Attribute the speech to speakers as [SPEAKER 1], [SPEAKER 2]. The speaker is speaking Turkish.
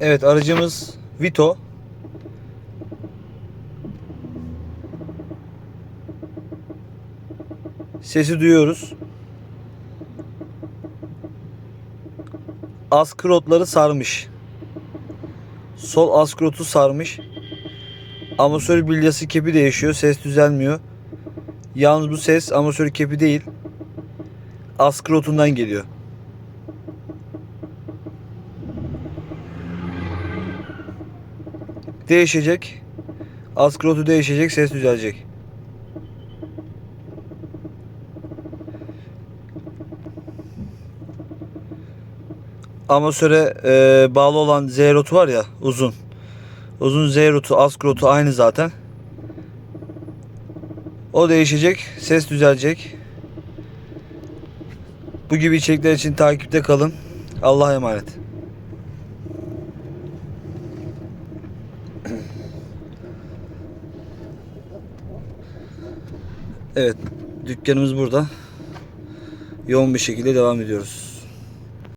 [SPEAKER 1] Evet aracımız Vito. Sesi duyuyoruz. Askrotları sarmış. Sol askrotu sarmış. Amatör bilyası kepi değişiyor. Ses düzelmiyor. Yalnız bu ses amatör kepi değil. Askrotundan geliyor. Değişecek. Askrotu değişecek. Ses düzelecek. Amasöre e, bağlı olan Z rotu var ya uzun. Uzun Z rotu, askrotu aynı zaten. O değişecek. Ses düzelecek. Bu gibi içerikler için takipte kalın. Allah'a emanet. Evet, dükkanımız burada. Yoğun bir şekilde devam ediyoruz.